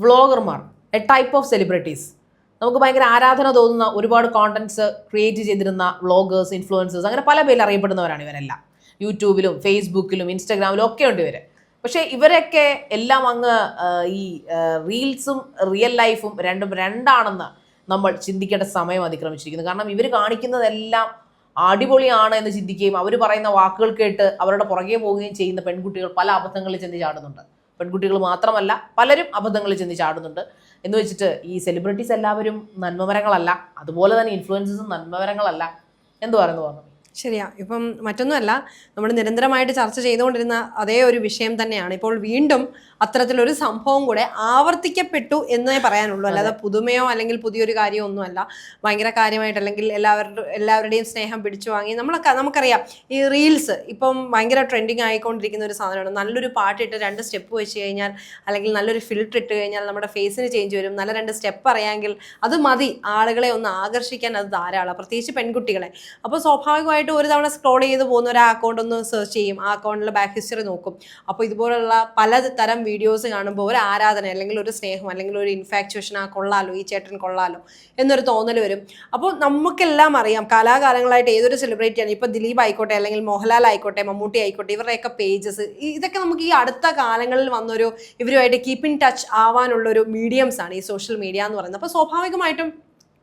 വ്ളോഗർമാർ a type of celebrities നമുക്ക് ഭയങ്കര ആരാധന തോന്നുന്ന ഒരുപാട് കോണ്ടന്റ്സ് ക്രിയേറ്റ് ചെയ്തിരുന്ന വ്ളോഗേഴ്സ് ഇൻഫ്ലുവൻസേഴ്സ് അങ്ങനെ പല പേരിൽ അറിയപ്പെടുന്നവരാണ് ഇവരെല്ലാം. യൂട്യൂബിലും ഫേസ്ബുക്കിലും ഇൻസ്റ്റാഗ്രാമിലും ഒക്കെ ഉണ്ട് ഇവർ പക്ഷേ ഇവരൊക്കെ എല്ലാം അങ്ങ് ഈ റീൽസും റിയൽ ലൈഫും രണ്ടും രണ്ടാണെന്ന് നമ്മൾ ചിന്തിക്കേണ്ട സമയം അതിക്രമിച്ചിരിക്കുന്നു. കാരണം ഇവർ കാണിക്കുന്നതെല്ലാം അടിപൊളിയാണ് എന്ന് ചിന്തിക്കുകയും അവർ പറയുന്ന വാക്കുകൾ കേട്ട് അവരുടെ പുറകെ പോവുകയും ചെയ്യുന്ന പെൺകുട്ടികൾ പല അബദ്ധങ്ങളിൽ ചെന്ന് ചാടുന്നുണ്ട്. പെൺകുട്ടികൾ മാത്രമല്ല പലരും അബദ്ധങ്ങളിൽ ചെന്ന് ചാടുന്നുണ്ട്. എന്ന് വെച്ചിട്ട് ഈ സെലിബ്രിറ്റീസ് എല്ലാവരും നന്മമരങ്ങളല്ല അതുപോലെ തന്നെ ഇൻഫ്ലുവൻസസും നന്മമരങ്ങളല്ല. എന്ന് പറയുന്നു പറഞ്ഞു ശരിയാ. ഇപ്പം മറ്റൊന്നുമല്ല നമ്മൾ നിരന്തരമായിട്ട് ചർച്ച ചെയ്തുകൊണ്ടിരുന്ന അതേ ഒരു വിഷയം തന്നെയാണ്. ഇപ്പോൾ വീണ്ടും അത്തരത്തിലൊരു സംഭവം കൂടെ ആവർത്തിക്കപ്പെട്ടു എന്നേ പറയാനുള്ളൂ. അല്ലാതെ പുതുമയോ അല്ലെങ്കിൽ പുതിയൊരു കാര്യമോ ഒന്നുമല്ല ഭയങ്കര കാര്യമായിട്ട് അല്ലെങ്കിൽ എല്ലാവരുടെ എല്ലാവരുടെയും സ്നേഹം പിടിച്ചു വാങ്ങി നമ്മളൊക്കെ നമുക്കറിയാം ഈ റീൽസ് ഇപ്പം ഭയങ്കര ട്രെൻഡിങ് ആയിക്കൊണ്ടിരിക്കുന്ന ഒരു സാധനമാണ്. നല്ലൊരു പാട്ടിട്ട് രണ്ട് സ്റ്റെപ്പ് വെച്ച് കഴിഞ്ഞാൽ അല്ലെങ്കിൽ നല്ലൊരു ഫിൽറ്റർ ഇട്ട് കഴിഞ്ഞാൽ നമ്മുടെ ഫേസിന് ചേഞ്ച് വരും. നല്ല രണ്ട് സ്റ്റെപ്പ് അറിയാമെങ്കിൽ അത് മതി. ആളുകളെ ഒന്ന് ആകർഷിക്കാൻ അത് ധാരാളം പ്രത്യേകിച്ച് പെൺകുട്ടികളെ. അപ്പോൾ സ്വാഭാവികമായിട്ടും ഒരു തവണ സ്ക്രോൾ ചെയ്ത് പോകുന്ന ഒരു അക്കൗണ്ട് ഒന്ന് സെർച്ച് ചെയ്യും. ആ അക്കൗണ്ടിലെ ബാക്ക് ഹിസ്റ്ററി നോക്കും. അപ്പോൾ ഇതുപോലുള്ള പല തരം വീഡിയോസ് കാണുമ്പോൾ ഒരു ആരാധന അല്ലെങ്കിൽ ഒരു സ്നേഹം അല്ലെങ്കിൽ ഒരു ഇൻഫാക്ച്വേഷൻ ആ കൊള്ളാലോ ഈ ചേട്ടൻ കൊള്ളാലോ എന്നൊരു തോന്നൽ വരും. അപ്പോൾ നമുക്കെല്ലാം അറിയാം. കലാകാലങ്ങളായിട്ട് ഏതൊരു സെലിബ്രിറ്റിയാണ് ഇപ്പോൾ ദിലീപ് ആയിക്കോട്ടെ അല്ലെങ്കിൽ മോഹൻലാൽ ആയിക്കോട്ടെ മമ്മൂട്ടി ആയിക്കോട്ടെ ഇവരുടെയൊക്കെ പേജസ് ഇതൊക്കെ നമുക്ക് ഈ അടുത്ത കാലങ്ങളിൽ വന്നൊരു ഇവരുമായിട്ട് കീപ്പ് ഇൻ ടച്ച് ആവാനുള്ള ഒരു മീഡിയംസ് ആണ് ഈ സോഷ്യൽ മീഡിയ എന്ന് പറയുന്നത്. അപ്പോൾ സ്വാഭാവികമായിട്ടും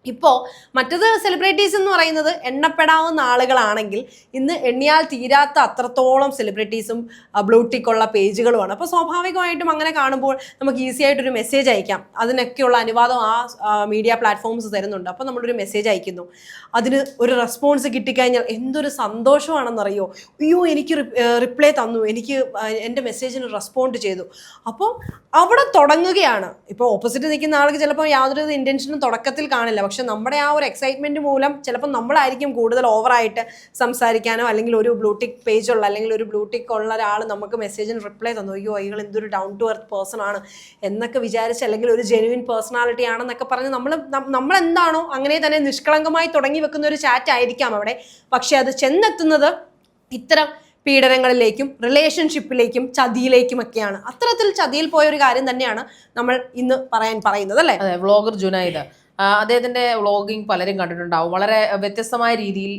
ഇപ്പോൾ മറ്റത് സെലിബ്രിറ്റീസ് എന്ന് പറയുന്നത് എണ്ണപ്പെടാവുന്ന ആളുകളാണെങ്കിൽ ഇന്ന് എണ്ണിയാൽ തീരാത്ത അത്രത്തോളം സെലിബ്രിറ്റീസും ബ്ലൂട്ടിക്കുള്ള പേജുകളുമാണ്. അപ്പോൾ സ്വാഭാവികമായിട്ടും അങ്ങനെ കാണുമ്പോൾ നമുക്ക് ഈസി ആയിട്ടൊരു മെസ്സേജ് അയക്കാം. അതിനൊക്കെയുള്ള അനുവാദം ആ മീഡിയ പ്ലാറ്റ്ഫോംസ് തരുന്നുണ്ട്. അപ്പോൾ നമ്മളൊരു മെസ്സേജ് അയക്കുന്നു. അതിന് ഒരു റെസ്പോൺസ് കിട്ടിക്കഴിഞ്ഞാൽ എന്തൊരു സന്തോഷമാണെന്നറിയോ? അയ്യോ എനിക്ക് റിപ്ലൈ തന്നു. എനിക്ക് എന്റെ മെസ്സേജിന് റെസ്പോണ്ട് ചെയ്തു. അപ്പോൾ അവിടെ തുടങ്ങുകയാണ്. ഇപ്പോൾ ഓപ്പോസിറ്റ് നിൽക്കുന്ന ആൾക്ക് ചിലപ്പോൾ യാതൊരു ഇന്റൻഷനും തുടക്കത്തിൽ കാണില്ല. പക്ഷെ നമ്മുടെ ആ ഒരു എക്സൈറ്റ്മെന്റ് മൂലം ചിലപ്പോൾ നമ്മളായിരിക്കും കൂടുതൽ ഓവറായിട്ട് സംസാരിക്കാനോ അല്ലെങ്കിൽ ഒരു ബ്ലൂടിക് ഉള്ള അല്ലെങ്കിൽ ഒരു ബ്ലൂടിക് ഉള്ള ഒരാൾ നമുക്ക് മെസ്സേജിന് റിപ്ലൈ തന്നു. അയ്യോ അയാൾ എന്തൊരു ഡൗൺ ടു എർത്ത് പേഴ്സൺ ആണ് എന്നൊക്കെ വിചാരിച്ച് അല്ലെങ്കിൽ ഒരു ജെനുവിൻ പേഴ്സണാലിറ്റി ആണെന്നൊക്കെ പറഞ്ഞ് നമ്മൾ നമ്മൾ എന്താണോ അങ്ങനെ തന്നെ നിഷ്കളങ്കമായി തുടങ്ങി വെക്കുന്ന ഒരു ചാറ്റ് ആയിരിക്കാം അവിടെ. പക്ഷേ അത് ചെന്നെത്തുന്നത് ഇത്തരം പീഡനങ്ങളിലേക്കും റിലേഷൻഷിപ്പിലേക്കും ചതിയിലേക്കും ഒക്കെയാണ് അത്തരത്തിൽ ചതിയിൽ പോയ ഒരു കാര്യം തന്നെയാണ് നമ്മൾ ഇന്ന് പറയാൻ പറയുന്നത് അല്ലേ? വ്ളോഗർ ജുനൈദ്. അദ്ദേഹത്തിന്റെ വ്ളോഗിങ് പലരും കണ്ടിട്ടുണ്ടാവും. വളരെ വ്യത്യസ്തമായ രീതിയിൽ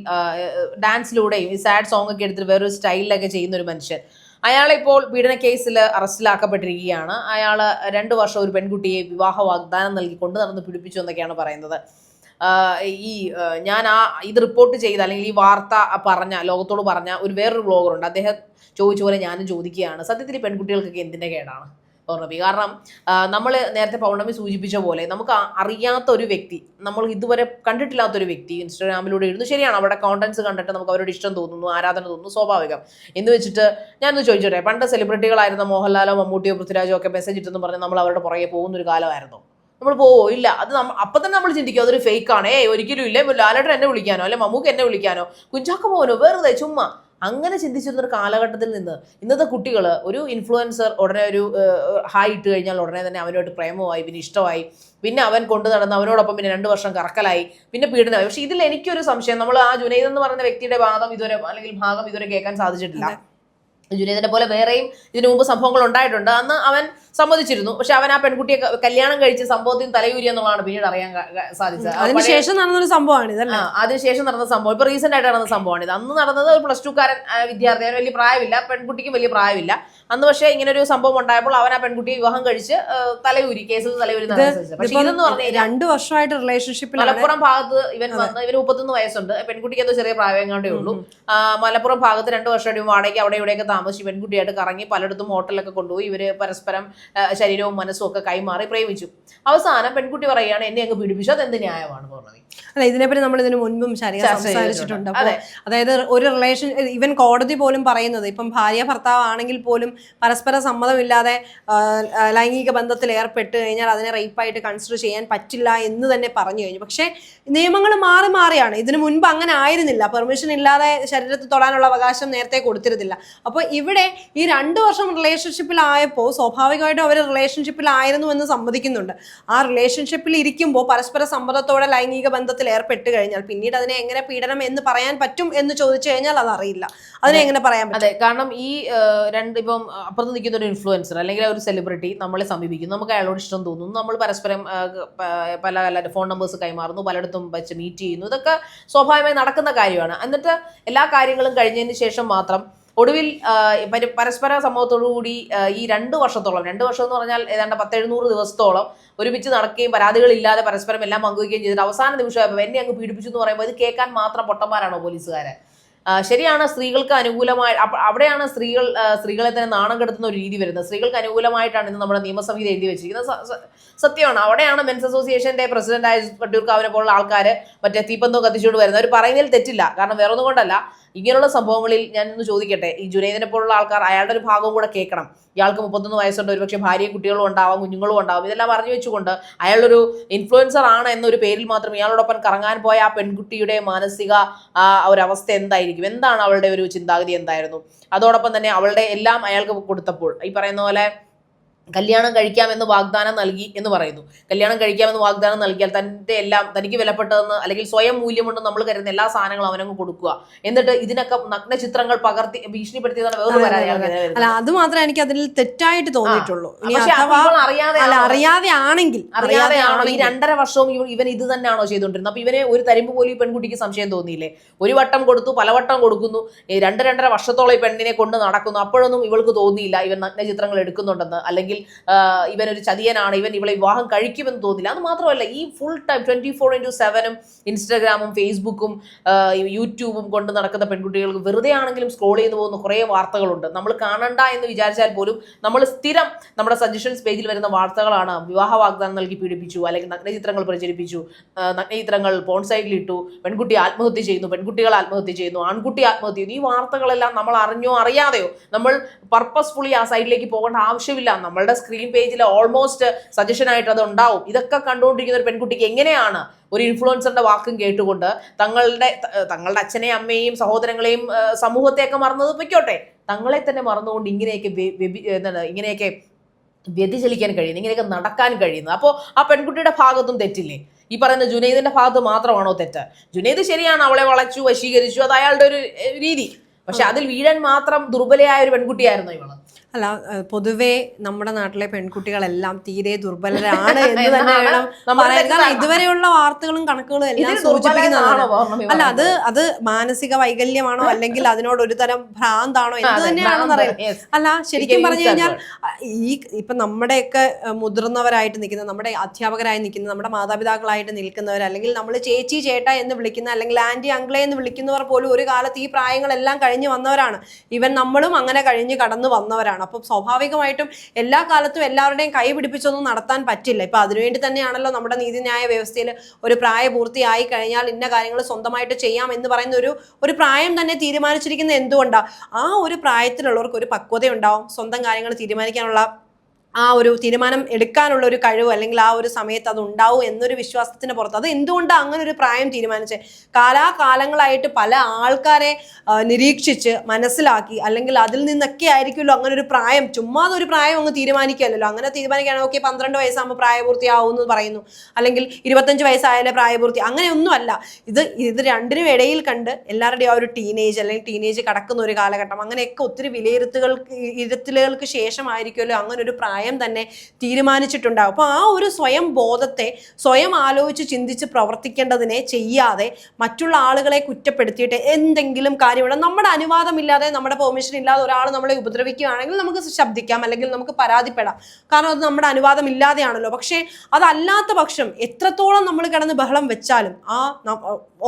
ഡാൻസിലൂടെയും ഈ സാഡ് സോങ് ഒക്കെ എടുത്തിട്ട് വേറൊരു സ്റ്റൈലിലൊക്കെ ചെയ്യുന്ന ഒരു മനുഷ്യൻ. അയാളെ ഇപ്പോൾ പീഡന കേസിൽ അറസ്റ്റിലാക്കപ്പെട്ടിരിക്കുകയാണ്. അയാൾ രണ്ടു വർഷം ഒരു പെൺകുട്ടിയെ വിവാഹ വാഗ്ദാനം നൽകി കൊണ്ടു നടന്ന് പിടിപ്പിച്ചു എന്നൊക്കെയാണ് പറയുന്നത്. ഈ ഞാൻ ആ ഇത് റിപ്പോർട്ട് ചെയ്ത അല്ലെങ്കിൽ ഈ വാർത്ത പറഞ്ഞ ലോകത്തോട് പറഞ്ഞ ഒരു വേറൊരു വ്ളോഗറുണ്ട് അദ്ദേഹം ചോദിച്ച പോലെ ഞാനും ചോദിക്കുകയാണ്. സത്യത്തിൽ പെൺകുട്ടികൾക്കൊക്കെ എന്തിന്റെ കേടാണ്? പൗർണമി കാരണം നമ്മൾ നേരത്തെ പൗർണമി സൂചിപ്പിച്ച പോലെ നമുക്ക് അറിയാത്ത ഒരു വ്യക്തി നമ്മൾ ഇതുവരെ കണ്ടിട്ടില്ലാത്ത ഒരു വ്യക്തി ഇൻസ്റ്റാഗ്രാമിലൂടെ ഇടുന്നു ശരിയാണ് അവിടെ കോണ്ടന്റ്സ് കണ്ടിട്ട് നമുക്ക് അവരോട് ഇഷ്ടം തോന്നുന്നു ആരാധന തോന്നുന്നു സ്വാഭാവികം. എന്ന് വെച്ചിട്ട് ഞാനൊന്ന് ചോദിച്ചോട്ടെ പണ്ട് സെലിബ്രിറ്റികളായിരുന്ന മോഹൻലാലോ മമ്മൂട്ടിയോ പൃഥ്വിരാജോ ഒക്കെ മെസ്സേജ് ഇട്ടെന്ന് പറഞ്ഞ് നമ്മൾ അവരുടെ പുറകെ പോകുന്ന ഒരു കാലമായിരുന്നു. നമ്മൾ പോവോ? ഇല്ല. അത് നമ്മൾ അപ്പം തന്നെ നമ്മൾ ചിന്തിക്കും അതൊരു ഫേക്ക് ആണ്. ഏ ഒരിക്കലും ഇല്ല. ലാലേട്ടൻ എന്നെ വിളിക്കാനോ അല്ലെ മമ്മൂക്ക് എന്നെ വിളിക്കാനോ കുഞ്ചാക്ക പോകാനോ വെറുതെ ചുമ്മാ. അങ്ങനെ ചിന്തിച്ചിരുന്ന ഒരു കാലഘട്ടത്തിൽ നിന്ന് ഇന്നത്തെ കുട്ടികൾ ഒരു ഇൻഫ്ലുവൻസർ ഉടനെ ഒരു ഹായ് ഇട്ട് കഴിഞ്ഞാൽ ഉടനെ തന്നെ അവനോട്ട് പ്രേമമായി പിന്നെ ഇഷ്ടമായി പിന്നെ അവൻ കൊണ്ടു നടന്ന് അവനോടൊപ്പം പിന്നെ രണ്ട് വർഷം കറക്കലായി പിന്നെ പീഡനമായി. പക്ഷെ ഇതിൽ എനിക്കൊരു സംശയം നമ്മൾ ആ ജുനൈദ് എന്ന് പറയുന്ന വ്യക്തിയുടെ വാദം ഇതുവരെ അല്ലെങ്കിൽ ഭാഗം ഇതുവരെ കേൾക്കാൻ സാധിച്ചിട്ടില്ല. ജുനൈദിനെ പോലെ വേറെയും ഇതിനു മുമ്പ് സംഭവങ്ങൾ ഉണ്ടായിട്ടുണ്ട്. അന്ന് അവൻ സമ്മതിച്ചിരുന്നു. പക്ഷെ അവൻ ആ പെൺകുട്ടിയെ കല്യാണം കഴിച്ച് സംഭവത്തിന് തലയൂരി എന്നുള്ളതാണ് പിന്നീട് അറിയാൻ സാധിച്ചത്. അതിനുശേഷം നടന്നൊരു സംഭവമാണ് ഇതല്ലേ അതിനുശേഷം നടന്ന സംഭവം. ഇപ്പൊ റീസെന്റ് ആയിട്ട് നടന്ന സംഭവമാണ് ഇത്. അന്ന് നടന്നത് ഒരു പ്ലസ് ടു കാരൻ വിദ്യാർത്ഥി വലിയ പ്രായമില്ല. പെൺകുട്ടിക്കും വലിയ പ്രായമില്ല. അന്ന് പക്ഷേ ഇങ്ങനെ ഒരു സംഭവം ഉണ്ടായപ്പോൾ അവൻ ആ പെൺകുട്ടിയെ വിവാഹം കഴിച്ച് തലയൂരി കേസിൽ തലയൂരി. പക്ഷെ ഇതെന്ന് രണ്ടു വർഷമായിട്ട് റിലേഷൻഷിപ്പിൽ മലപ്പുറം ഭാഗത്ത് ഇവൻ വന്ന് ഇവന് മുപ്പത്തൊന്ന് വയസ്സുണ്ട്. പെൺകുട്ടിക്ക് എന്തോ ചെറിയ പ്രായം കണ്ടേ ഉള്ളൂ. മലപ്പുറം ഭാഗത്ത് രണ്ടു വർഷമായിട്ട് വാടകയ്ക്ക് അവിടെ ഇവിടെയൊക്കെ താമസിച്ച് പെൺകുട്ടിയായിട്ട് കറങ്ങി പലയിടത്തും ഹോട്ടലൊക്കെ കൊണ്ടുപോയി ഇവർ പരസ്പരം ശരീരവും മനസ്സും ഒക്കെ കൈമാറി പ്രേമിച്ചു. അവസാനം പെൺകുട്ടി പറയുകയാണ് എന്നെ അങ്ങ് പീഡിപ്പിച്ചു. അത് എന്ത് ന്യായമാണ് പൂർണമി അല്ല ഇതിനെപ്പറ്റി നമ്മൾ ഇതിനു മുൻപും സംസാരിച്ചിട്ടുണ്ട്. അതായത് ഒരു റിലേഷൻ ഇവൻ കോടതി പോലും പറയുന്നത് ഇപ്പം ഭാര്യ ഭർത്താവ് ആണെങ്കിൽ പോലും പരസ്പര സമ്മതമില്ലാതെ ലൈംഗിക ബന്ധത്തിൽ ഏർപ്പെട്ട് കഴിഞ്ഞാൽ അതിനെ റേപ്പായിട്ട് കൺസിഡർ ചെയ്യാൻ പറ്റില്ല എന്ന് തന്നെ പറഞ്ഞു കഴിഞ്ഞു. പക്ഷേ നിയമങ്ങൾ മാറി മാറിയാണ്. ഇതിനു മുൻപ് അങ്ങനെ ആയിരുന്നില്ല. പെർമിഷൻ ഇല്ലാതെ ശരീരത്തിൽ തൊടാനുള്ള അവകാശം നേരത്തെ കൊടുത്തിരുന്നില്ല. അപ്പോൾ ഇവിടെ ഈ രണ്ട് വർഷം റിലേഷൻഷിപ്പിലായപ്പോൾ സ്വാഭാവികമായിട്ടും അവർ റിലേഷൻഷിപ്പിലായിരുന്നു എന്ന് സമ്മതിക്കുന്നുണ്ട്. ആ റിലേഷൻഷിപ്പിൽ ഇരിക്കുമ്പോൾ പരസ്പര സമ്മതത്തോടെ ലൈംഗിക ബന്ധത്തിൽ ഏർപ്പെട്ട് കഴിഞ്ഞാൽ പിന്നീട് അതിനെ എങ്ങനെ പീഡനം എന്ന് പറയാൻ പറ്റും എന്ന് ചോദിച്ചു കഴിഞ്ഞാൽ അതറിയില്ല. അതിനെ എങ്ങനെ പറയാൻ പറ്റും? അതെ. കാരണം ഈ രണ്ട് ഇപ്പം അപ്പുറത്ത് നിൽക്കുന്ന ഒരു ഇൻഫ്ലുവൻസർ അല്ലെങ്കിൽ ഒരു സെലിബ്രിറ്റി നമ്മളെ സമീപിക്കുന്നു നമുക്ക് അയാളോട് ഇഷ്ടം തോന്നുന്നു നമ്മൾ പരസ്പരം പല പല ഫോൺ നമ്പേഴ്സ് കൈമാറുന്നു പലയിടത്തും വെച്ച് മീറ്റ് ചെയ്യുന്നു. ഇതൊക്കെ സ്വാഭാവികമായി നടക്കുന്ന കാര്യമാണ്. എന്നിട്ട് എല്ലാ കാര്യങ്ങളും കഴിഞ്ഞതിന് ശേഷം മാത്രം ഒടുവിൽ പരസ്പര കൂടി ഈ രണ്ട് വർഷത്തോളം രണ്ട് വർഷം എന്ന് പറഞ്ഞാൽ ഏതാണ്ട് പത്തെഴുന്നൂറ് ദിവസത്തോളം ഒരുമിച്ച് നടക്കുകയും പരാതികളില്ലാതെ പരസ്പരം എല്ലാം പങ്കുവയ്ക്കുകയും ചെയ്തിട്ട് അവസാന നിമിഷം എന്നെ അങ്ങ് പീഡിപ്പിച്ചു എന്ന് പറയുമ്പോൾ ഇത് കേൾക്കാൻ മാത്രം പൊട്ടന്മാരാണോ പോലീസുകാരെ? ശരിയാണ് സ്ത്രീകൾക്ക് അനുകൂലമായി അവിടെയാണ് സ്ത്രീകൾ സ്ത്രീകളെ തന്നെ നാണം കെടുത്തുന്ന ഒരു രീതി വരുന്നത്. സ്ത്രീകൾക്ക് അനുകൂലമായിട്ടാണ് ഇന്ന് നമ്മുടെ നിയമസഭയിൽ എഴുതി വെച്ചിരിക്കുന്നത്. സത്യമാണ്. അവിടെയാണ് മെൻസ് അസോസിയേഷന്റെ പ്രസിഡന്റായ വട്ടിയൂർക്കാവിനെ പോലുള്ള ആൾക്കാർ മറ്റേ തീപ്പന്തോ കത്തിച്ചുകൊണ്ട് വരുന്നത്. അവർ പറയുന്നതിൽ തെറ്റില്ല. കാരണം വേറെ ഒന്നും കൊണ്ടല്ല. ഇങ്ങനെയുള്ള സംഭവങ്ങളിൽ ഞാൻ ഒന്ന് ചോദിക്കട്ടെ ഈ ജുനൈദിനെ പോലുള്ള ആൾക്കാർ അയാളുടെ ഒരു ഭാഗവും കൂടെ കേൾക്കണം. ഇയാൾക്ക് മുപ്പത്തൊന്ന് വയസ്സുണ്ട് ഒരുപക്ഷെ ഭാര്യയും കുട്ടികളും ഉണ്ടാവാം കുഞ്ഞുങ്ങളും ഉണ്ടാവും. ഇതെല്ലാം പറഞ്ഞു വെച്ചുകൊണ്ട് അയാളൊരു ഇൻഫ്ലുവൻസർ ആണ് എന്നൊരു പേരിൽ മാത്രം ഇയാളോടൊപ്പം കറങ്ങാൻ പോയ ആ പെൺകുട്ടിയുടെ മാനസിക ആ ഒരു അവസ്ഥ എന്തായിരിക്കും? എന്താണ് അവളുടെ ഒരു ചിന്താഗതി എന്തായിരുന്നു? അതോടൊപ്പം തന്നെ അവളുടെ എല്ലാം അയാൾക്ക് കൊടുത്തപ്പോൾ ഈ പറയുന്ന പോലെ കല്യാണം കഴിക്കാമെന്ന് വാഗ്ദാനം നൽകി എന്ന് പറയുന്നു. കല്യാണം കഴിക്കാമെന്ന് വാഗ്ദാനം നൽകിയാൽ തന്റെ എല്ലാം തനിക്ക് വിലപ്പെട്ടതെന്ന് അല്ലെങ്കിൽ സ്വയം മൂല്യമുണ്ട് നമ്മൾ കരുതുന്ന എല്ലാ സാധനങ്ങളും അവനങ്ങ് കൊടുക്കുക. എന്നിട്ട് ഇതിനൊക്കെ നഗ്ന ചിത്രങ്ങൾ പകർത്തി ഭീഷണിപ്പെടുത്തിയതാണ് വേറെ അല്ല അത് മാത്രമേ എനിക്ക് അതിൽ തെറ്റായിട്ട് തോന്നിയിട്ടുള്ളൂ. അറിയാതെ അത് അറിയാതെ ആണോ? അറിയാതെ ആണെങ്കിൽ അറിയാതെയാണോ ഈ രണ്ടര വർഷവും ഇവൻ ഇത് തന്നെയാണോ ചെയ്തുകൊണ്ടിരുന്നത്? അപ്പൊ ഇവനെ ഒരു തരിമ്പ് പോലും ഈ പെൺകുട്ടിക്ക് സംശയം തോന്നിയില്ലേ? ഒരു വട്ടം കൊടുത്തു പലവട്ടം കൊടുക്കുന്നു. രണ്ട് രണ്ടര വർഷത്തോളം ഈ പെണ്ണിനെ കൊണ്ട് നടക്കുന്നു. അപ്പോഴൊന്നും ഇവൾക്ക് തോന്നിയില്ല ഇവൻ നഗ്ന ചിത്രങ്ങൾ എടുക്കുന്നുണ്ടെന്ന് അല്ലെങ്കിൽ ആ, ഇവനൊരു ചതിയനാണ് ഇവൻ ഇവളെ വിവാഹം കഴിക്കുമെന്ന് തോന്നില്ല. അത് മാത്രമല്ല ഈ full time twenty four into സെവനും ഇൻസ്റ്റാഗ്രാമും ഫേസ്ബുക്കും യൂട്യൂബും കൊണ്ട് നടക്കുന്ന പെൺകുട്ടികൾക്ക് വെറുതെ ആണെങ്കിലും സ്ക്രോൾ ചെയ്തു പോകുന്ന കുറേ വാർത്തകളുണ്ട്. നമ്മൾ കാണണ്ട എന്ന് വിചാരിച്ചാൽ പോലും നമ്മൾ സ്ഥിരം നമ്മുടെ സജഷൻസ് പേജിൽ വരുന്ന വാർത്തകളാണ്. വിവാഹ വാഗ്ദാനം നൽകി പീഡിപ്പിച്ചു അല്ലെങ്കിൽ നഗ്നചിത്രങ്ങൾ പ്രചരിപ്പിച്ചു നഗ്ന നഗ്നചിത്രങ്ങൾ ഇട്ടു പെൺകുട്ടി ആത്മഹത്യ ചെയ്യുന്നു പെൺകുട്ടികൾ ആത്മഹത്യ ചെയ്യുന്നു ആൺകുട്ടി ആത്മഹത്യ ചെയ്യുന്നു. ഈ വാർത്തകളെല്ലാം നമ്മൾ അറിഞ്ഞോ അറിയാതെയോ നമ്മൾ പർപ്പസ്ഫുള്ളി ആ സൈഡിലേക്ക് പോകേണ്ട ആവശ്യമില്ല. നമ്മളുടെ സ്ക്രീൻ പേജിൽ ഓൾമോസ്റ്റ് സജഷൻ ആയിട്ട് അത് ഉണ്ടാവും. ഇതൊക്കെ കണ്ടുകൊണ്ടിരിക്കുന്ന ഒരു പെൺകുട്ടിക്ക് എങ്ങനെയാണ് ഒരു ഇൻഫ്ലുവൻസറിന്റെ വാക്കും കേട്ടുകൊണ്ട് തങ്ങളുടെ തങ്ങളുടെ അച്ഛനെയും അമ്മയെയും സഹോദരങ്ങളെയും സമൂഹത്തെയൊക്കെ മറന്നത് പൊയ്ക്കോട്ടെ. തങ്ങളെ തന്നെ മറന്നുകൊണ്ട് ഇങ്ങനെയൊക്കെ എന്താണ് ഇങ്ങനെയൊക്കെ വ്യതിചലിക്കാൻ കഴിയുന്നു ഇങ്ങനെയൊക്കെ നടക്കാൻ കഴിയുന്നു. അപ്പോൾ ആ പെൺകുട്ടിയുടെ ഭാഗത്തും തെറ്റില്ലേ? ഈ പറയുന്ന ജുനൈദിന്റെ ഭാഗത്ത് മാത്രമാണോ തെറ്റ്? ജുനൈദ് ശരിയാണ് അവളെ വളച്ചു വശീകരിച്ചു അത് അയാളുടെ ഒരു രീതി. പക്ഷെ അതിൽ വീഴാൻ മാത്രം ദുർബലയായ ഒരു പെൺകുട്ടിയായിരുന്നു ഇവൾ. അല്ല പൊതുവേ നമ്മുടെ നാട്ടിലെ പെൺകുട്ടികളെല്ലാം തീരെ ദുർബലരാണ് എന്ന് തന്നെ വേണം കാരണം ഇതുവരെയുള്ള വാർത്തകളും കണക്കുകളും എല്ലാം സൂചിപ്പിക്കുന്നതാണ്. അല്ല അത് അത് മാനസിക വൈകല്യമാണോ അല്ലെങ്കിൽ അതിനോട് ഒരു തരം ഭ്രാന്താണോ എന്ത് തന്നെയാണെന്ന് അറിയില്ല അല്ല ശരിക്കും പറഞ്ഞു കഴിഞ്ഞാൽ ഈ ഇപ്പൊ നമ്മുടെയൊക്കെ മുതിർന്നവരായിട്ട് നിൽക്കുന്ന നമ്മുടെ അധ്യാപകരായി നിൽക്കുന്ന നമ്മുടെ മാതാപിതാക്കളായിട്ട് നിൽക്കുന്നവർ അല്ലെങ്കിൽ നമ്മൾ ചേച്ചി ചേട്ട എന്ന് വിളിക്കുന്ന അല്ലെങ്കിൽ ആന്റി അങ്കിളെ എന്ന് വിളിക്കുന്നവർ പോലും ഒരു കാലത്ത് ഈ പ്രായങ്ങളെല്ലാം കഴിഞ്ഞ് വന്നവരാണ്. ഇവൻ നമ്മളും അങ്ങനെ കഴിഞ്ഞ് കടന്നു വന്നവരാണ്. അപ്പം സ്വാഭാവികമായിട്ടും എല്ലാ കാലത്തും എല്ലാവരുടെയും കൈ പിടിപ്പിച്ചൊന്നും നടത്താൻ പറ്റില്ല. ഇപ്പം അതിനുവേണ്ടി തന്നെയാണല്ലോ നമ്മുടെ നീതിന്യായ വ്യവസ്ഥയിൽ ഒരു പ്രായപൂർത്തിയായി കഴിഞ്ഞാൽ ഇന്ന കാര്യങ്ങൾ സ്വന്തമായിട്ട് ചെയ്യാം എന്ന് പറയുന്ന ഒരു ഒരു പ്രായം തന്നെ തീരുമാനിച്ചിരിക്കുന്നത് എന്തുകൊണ്ടാണ് ആ ഒരു പ്രായത്തിലുള്ളവർക്ക് ഒരു പക്വത ഉണ്ടാവും സ്വന്തം കാര്യങ്ങൾ തീരുമാനിക്കാനുള്ള ആ ഒരു തീരുമാനം എടുക്കാനുള്ള ഒരു കഴിവ് അല്ലെങ്കിൽ ആ ഒരു സമയത്ത് അത് ഉണ്ടാവും എന്നൊരു വിശ്വാസത്തിന് പുറത്ത്. അത് എന്തുകൊണ്ടാണ് അങ്ങനെ ഒരു പ്രായം തീരുമാനിച്ചത് കാലാകാലങ്ങളായിട്ട് പല ആൾക്കാരെ നിരീക്ഷിച്ച് മനസ്സിലാക്കി അല്ലെങ്കിൽ അതിൽ നിന്നൊക്കെ ആയിരിക്കുമല്ലോ അങ്ങനെ ഒരു പ്രായം. ചുമ്മാ ഒരു പ്രായം അങ്ങ് തീരുമാനിക്കുകയല്ലോ അങ്ങനെ തീരുമാനിക്കുകയാണെങ്കിൽ ഓക്കെ പന്ത്രണ്ട് വയസ്സാകുമ്പോൾ പ്രായപൂർത്തിയാവും എന്ന് പറയുന്നു. അല്ലെങ്കിൽ ഇരുപത്തഞ്ച് വയസ്സായാലേ പ്രായപൂർത്തി. അങ്ങനെയൊന്നുമല്ല. ഇത് ഇത് രണ്ടിനും ഇടയിൽ കണ്ട് എല്ലാവരുടെയും ആ ഒരു ടീനേജ് അല്ലെങ്കിൽ ടീനേജ് കടക്കുന്ന ഒരു കാലഘട്ടം. അങ്ങനെയൊക്കെ ഒത്തിരി വിലയിരുത്തുകൾക്ക് ഇരുത്തലുകൾക്ക് ശേഷമായിരിക്കുമല്ലോ അങ്ങനെ ഒരു പ്രായം തന്നെ തീരുമാനിച്ചിട്ടുണ്ടാകും അപ്പോൾ ആ ഒരു സ്വയം ബോധത്തെ സ്വയം ആലോചിച്ച് ചിന്തിച്ച് പ്രവർത്തിക്കേണ്ടതിനെ ചെയ്യാതെ മറ്റുള്ള ആളുകളെ കുറ്റപ്പെടുത്തിയിട്ട് എന്തെങ്കിലും കാര്യമുണ്ട് നമ്മുടെ അനുവാദമില്ലാതെ നമ്മുടെ പെർമിഷൻ ഇല്ലാതെ ഒരാൾ നമ്മളെ ഉപദ്രവിക്കുകയാണെങ്കിൽ നമുക്ക് ശബ്ദിക്കാം അല്ലെങ്കിൽ നമുക്ക് പരാതിപ്പെടാം. കാരണം അത് നമ്മുടെ അനുവാദം ഇല്ലാതെയാണല്ലോ പക്ഷേ അതല്ലാത്ത പക്ഷം എത്രത്തോളം നമ്മൾ കിടന്ന് ബഹളം വെച്ചാലും ആ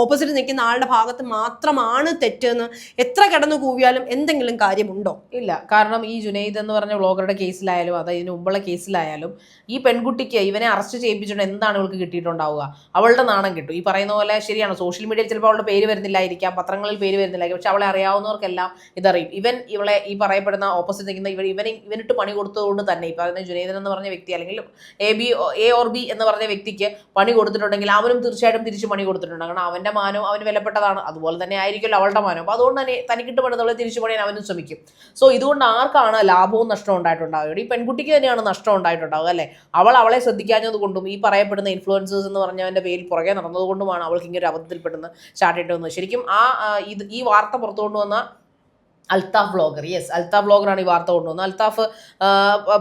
ഓപ്പോസിറ്റ് നിൽക്കുന്ന ആളുടെ ഭാഗത്ത് മാത്രമാണ് തെറ്റെന്ന് എത്ര കിടന്നു കൂവിയാലും എന്തെങ്കിലും കാര്യമുണ്ടോ? ഇല്ല. കാരണം ഈ ജുനൈദ് എന്ന് പറഞ്ഞ വ്ളോഗറുടെ കേസിലായാലും അതായത് മുമ്പുള്ള കേസിലായാലും ഈ പെൺകുട്ടിക്ക് ഇവനെ അറസ്റ്റ് ചെയ്യിപ്പിച്ചുകൊണ്ട് എന്താണ് ഇവൾക്ക് കിട്ടിയിട്ടുണ്ടാവുക? അവളുടെ നാണം കിട്ടും. ഈ പറയുന്ന പോലെ ശരിയാണ്. സോഷ്യൽ മീഡിയയിൽ ചിലപ്പോൾ അവളുടെ പേര് വരുന്നില്ലായിരിക്കാം. പത്രങ്ങളിൽ പേര് വരുന്നില്ലായിരിക്കും. പക്ഷെ അവളെ അറിയാവുന്നവർക്കെല്ലാം ഇതറിയും. ഇവൻ ഇവളെ ഈ പറയപ്പെടുന്ന ഓപ്പോസിറ്റ് നിൽക്കുന്ന ഇവൻ ഇവൻ ഇവനിട്ട് പണി കൊടുത്തതുകൊണ്ട് തന്നെ ഈ പറയുന്ന ജുനൈദൻ എന്ന് പറഞ്ഞ വ്യക്തി അല്ലെങ്കിൽ A B A or B എന്ന് പറഞ്ഞ വ്യക്തിക്ക് പണി കൊടുത്തിട്ടുണ്ടെങ്കിൽ അവനും തീർച്ചയായിട്ടും തിരിച്ച് പണി കൊടുത്തിട്ടുണ്ട്. കാരണം അവന്റെ മാനവും അവന് വിലപ്പെട്ടതാണ്. അതുപോലെ തന്നെ ആയിരിക്കുമല്ലോ അവളുടെ മാനം അപ്പോൾ അതുകൊണ്ട് തന്നെ തനിക്കിട്ട് പണിതുള്ള തിരിച്ചു പണിയാൻ അവനും ശ്രമിക്കും. സോ ഇതുകൊണ്ട് ആർക്കാണ് ലാഭവും നഷ്ടവും ഉണ്ടായിട്ടുണ്ടാവുക? ഈ പെൺകുട്ടിക്ക് തന്നെയാണ് നഷ്ടം ഉണ്ടായിട്ടുണ്ടാവുക അല്ലേ? അവൾ അവളെ ശ്രദ്ധിക്കാഞ്ഞത് കൊണ്ടും ഈ പറയപ്പെടുന്ന ഇൻഫ്ലുവൻസേഴ്സ് എന്ന് പറഞ്ഞവന്റെ പേരിൽ പുറകെ നടന്നതുകൊണ്ടുമാണ് അവൾക്ക് ഇങ്ങനെ ഒരു അബദ്ധത്തിൽപ്പെടുന്ന സ്റ്റാർട്ട് ചെയ്തിട്ട് വന്നത് ശരിക്കും ആ ഇത് ഈ വാർത്ത പുറത്തു കൊണ്ടുവന്ന അൽത്താഫ് വ്ളോഗർ യെസ് അൽത്താഫ് വ്ളോഗറാണ് ഈ വാർത്ത കൊണ്ടുവന്നത്. അൽത്താഫ്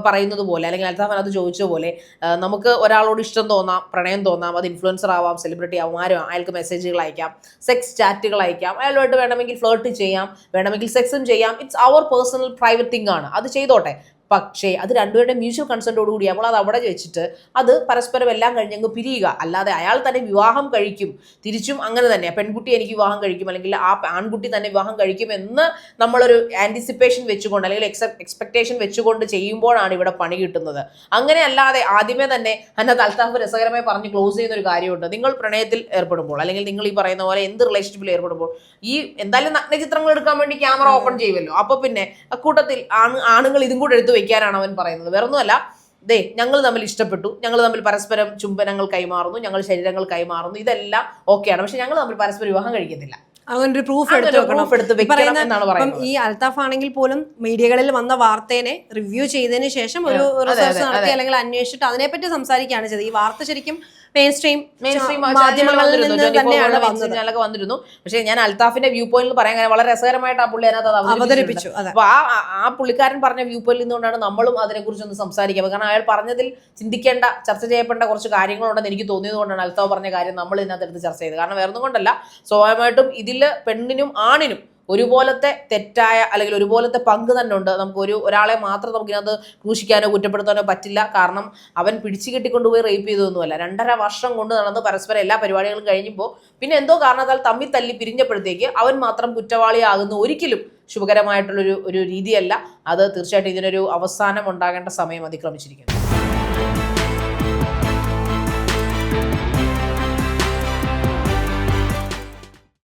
പറയുന്നത് പോലെ അല്ലെങ്കിൽ അൽത്താഫ് അത് ചോദിച്ച പോലെ നമുക്ക് ഒരാളോട് ഇഷ്ടം തോന്നാം പ്രണയം തോന്നാം അത് ഇൻഫ്ലുവൻസർ ആവാം സെലിബ്രിറ്റി ആവാം ആരും അയാൾക്ക് മെസ്സേജുകൾ അയക്കാം സെക്സ് ചാറ്റുകൾ അയക്കാം അയാളുമായിട്ട് വേണമെങ്കിൽ ഫ്ലേർട്ട് ചെയ്യാം വേണമെങ്കിൽ സെക്സും ചെയ്യാം. It's our personal private thing ആണ്. അത് ചെയ്തോട്ടെ. പക്ഷേ അത് രണ്ടുപേരുടെ മ്യൂച്വൽ കൺസെന്റോടുകൂടി നമ്മൾ അത് അവിടെ വെച്ചിട്ട് അത് പരസ്പരം എല്ലാം കഴിഞ്ഞങ്ങ് പിരിയുക. അല്ലാതെ അയാൾ തന്നെ വിവാഹം കഴിക്കും. തിരിച്ചും അങ്ങനെ തന്നെ. പെൺകുട്ടി എനിക്ക് വിവാഹം കഴിക്കും. അല്ലെങ്കിൽ ആ ആൺകുട്ടി തന്നെ വിവാഹം കഴിക്കും എന്ന് നമ്മളൊരു ആന്റിസിപ്പേഷൻ വെച്ചുകൊണ്ട് അല്ലെങ്കിൽ എക്സ എക്സ്പെക്ടേഷൻ വെച്ചുകൊണ്ട് ചെയ്യുമ്പോഴാണ് ഇവിടെ പണി കിട്ടുന്നത്. അങ്ങനെ അല്ലാതെ ആദ്യമേ തന്നെ അതിനകത്ത് അൽത്താഫ് രസകരമായി പറഞ്ഞ് ക്ലോസ് ചെയ്യുന്ന ഒരു കാര്യമുണ്ട്. നിങ്ങൾ പ്രണയത്തിൽ ഏർപ്പെടുമ്പോൾ അല്ലെങ്കിൽ നിങ്ങൾ ഈ പറയുന്ന പോലെ എന്ത് റിലേഷൻഷിപ്പിൽ ഏർപ്പെടുമ്പോൾ ഈ എന്തായാലും നഗ്നചിത്രങ്ങൾ എടുക്കാൻ വേണ്ടി ക്യാമറ ഓപ്പൺ ചെയ്യുമല്ലോ. അപ്പോൾ പിന്നെ അക്കൂട്ടത്തിൽ ആണ് ആണുങ്ങൾ ഇതും കൂടെ എടുത്തു വെക്കാനാണ് അവൻ പറയുന്നത്. വേറൊന്നുമല്ല ദേ ഞങ്ങൾ തമ്മിൽ ഇഷ്ടപ്പെട്ടു. ഞങ്ങൾ തമ്മിൽ പരസ്പരം ചുംബനങ്ങൾ കൈമാറുന്നു. ഞങ്ങൾ ശരീരങ്ങൾ കൈമാറുന്നു. ഇതെല്ലാം ഓക്കെയാണ്. പക്ഷെ ഞങ്ങൾ തമ്മിൽ പരസ്പരം വിവാഹം കഴിക്കുന്നില്ല അങ്ങനെ ഒരു പ്രൂഫ് എടുത്ത് ഈ വെക്കണം എന്നാണ് ഇപ്പം പറയുന്നത്. ഈ അൽത്താഫ് ആണെങ്കിൽ പോലും മീഡിയകളിൽ വന്ന വാർത്തേനെ റിവ്യൂ ചെയ്തതിന് ശേഷം ഒരു റിസർച്ച് നടത്തി അല്ലെങ്കിൽ അന്വേഷിച്ചിട്ട് അതിനെപ്പറ്റി സംസാരിക്കുകയാണ് ചെയ്തത്. ഈ വാർത്ത ശരിക്കും മെയിൻ സ്ട്രീം മാധ്യമങ്ങളിൽ നിന്ന് തന്നെയാണ് വന്നത്. വന്നിരുന്നു. പക്ഷേ ഞാൻ അൽതാഫിന്റെ വ്യൂ പോയിന്റിൽ പറയാൻ കാര്യം വളരെ രസകരമായിട്ട് ആ പുള്ളി അതിനകത്ത് അവതരിപ്പിച്ചു അപ്പൊ ആ ആ- പുള്ളിക്കാരൻ പറഞ്ഞ വ്യൂ പോയിന്റിൽ നിന്നുകൊണ്ടാണ് നമ്മളും അതിനെക്കുറിച്ച് ഒന്ന് സംസാരിക്കുക കാരണം അയാൾ പറഞ്ഞതിൽ ചിന്തിക്കേണ്ട ചർച്ച ചെയ്യപ്പെടേണ്ട കുറച്ച് കാര്യങ്ങളുണ്ടെന്ന് എനിക്ക് തോന്നിയത് കൊണ്ടാണ് പറഞ്ഞ കാര്യം നമ്മൾ ഇതിനകത്ത് എടുത്ത് ചർച്ച ചെയ്തത്. കാരണം വേറെ ഒന്നും കൊണ്ടല്ല സ്വാഭാവികമായിട്ടും ഇതിൽ പെണ്ണിനും ആണിനും ഒരുപോലത്തെ തെറ്റായ അല്ലെങ്കിൽ ഒരുപോലത്തെ പങ്ക് തന്നെ ഉണ്ട് നമുക്ക് ഒരു ഒരാളെ മാത്രം നമുക്ക് ഇതിനകത്ത് ക്രൂശിക്കാനോ കുറ്റപ്പെടുത്താനോ പറ്റില്ല. കാരണം അവൻ പിടിച്ചു കെട്ടിക്കൊണ്ടുപോയി റേപ്പ് ചെയ്തതൊന്നുമല്ല. രണ്ടര വർഷം കൊണ്ട് നടന്ന് പരസ്പരം എല്ലാ പരിപാടികളും കഴിഞ്ഞപ്പോൾ പിന്നെ എന്തോ കാരണത്താൽ തമ്മി തല്ലി പിരിഞ്ഞപ്പോഴത്തേക്ക് അവൻ മാത്രം കുറ്റവാളിയാകുന്ന ഒരിക്കലും ശുഭകരമായിട്ടുള്ളൊരു ഒരു രീതിയല്ല. അത് തീർച്ചയായിട്ടും ഇതിനൊരു അവസാനം ഉണ്ടാകേണ്ട സമയം അതിക്രമിച്ചിരിക്കുന്നു.